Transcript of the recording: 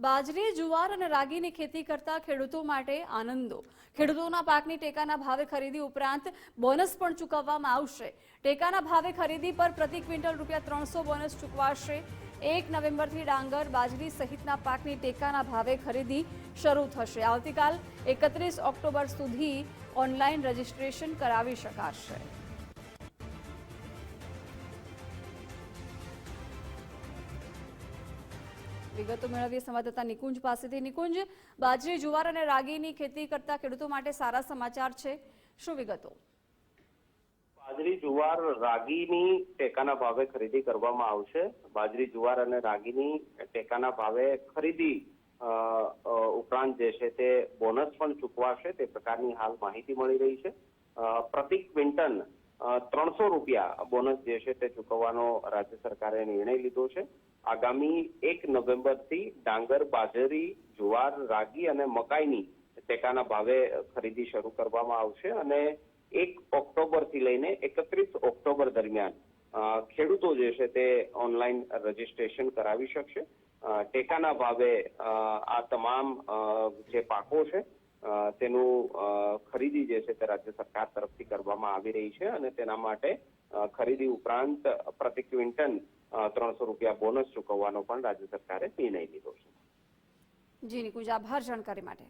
બાજરી, જુવાર અને રાગીની ખેતી કરતા ખેડૂતો માટે આનંદો. ખેડૂતોના પાકની ટેકાના ભાવે ખરીદી ઉપરાંત બોનસ પણ ચૂકવવામાં આવશે. ટેકાના ભાવે ખરીદી પર પ્રતિ ક્વિન્ટલ રૂપિયા ત્રણસો બોનસ ચૂકવાશે. એક નવેમ્બરથી ડાંગર, બાજરી સહિતના પાકની ટેકાના ભાવે ખરીદી શરૂ થશે. આવતીકાલ એકત્રીસ ઓક્ટોબર સુધી ઓનલાઈન રજીસ્ટ્રેશન કરાવી શકાશે. વિગતો મેળવીએ. સંવાદદાતા નિકુંજ પાસેથી. નિકુંજ, બાજરી, જુવાર અને રાગીની ખેતી કરતા ખેડૂતો માટે સારા સમાચાર છે. શું વિગતો? બાજરી, જુવાર, રાગીની ટેકાના ભાવે ખરીદી કરવામાં આવશે. બાજરી, જુવાર અને રાગીની ટેકાના ભાવે ખરીદી ઉપરાંત જે છે તે બોનસ પણ ચૂકવાશે. તે પ્રકારની હાલ માહિતી મળી રહી છે. પ્રતિ ક્વિન્ટલ ત્રણસો રૂપિયા બોનસ જે છે તે ચૂકવવાનો રાજ્ય સરકારે નિર્ણય લીધો છે. આગામી એક નવેમ્બરથી ડાંગર, બાજરી, જુવાર, રાગી અને મકાઈની ટેકાના ભાવે ખરીદી શરૂ કરવામાં આવશે અને એક ઓક્ટોબરથી લઈને એકત્રીસ ઓક્ટોબર દરમિયાન ખેડૂતો જે છે તે ઓનલાઈન રજીસ્ટ્રેશન કરાવી શકશે. ટેકાના ભાવે આ તમામ જે પાકો છે તેનું ખરીદી જે છે તે રાજ્ય સરકાર તરફથી કરવામાં આવી રહી છે અને તેના માટે ખરીદી ઉપરાંત પ્રતિ ક્વિન્ટન ત્રણસો રૂપિયા બોનસ ચૂકવવાનો પણ રાજ્ય સરકારે નિર્ણય લીધો છે. જી નિકુંજ, આભાર જાણકારી માટે.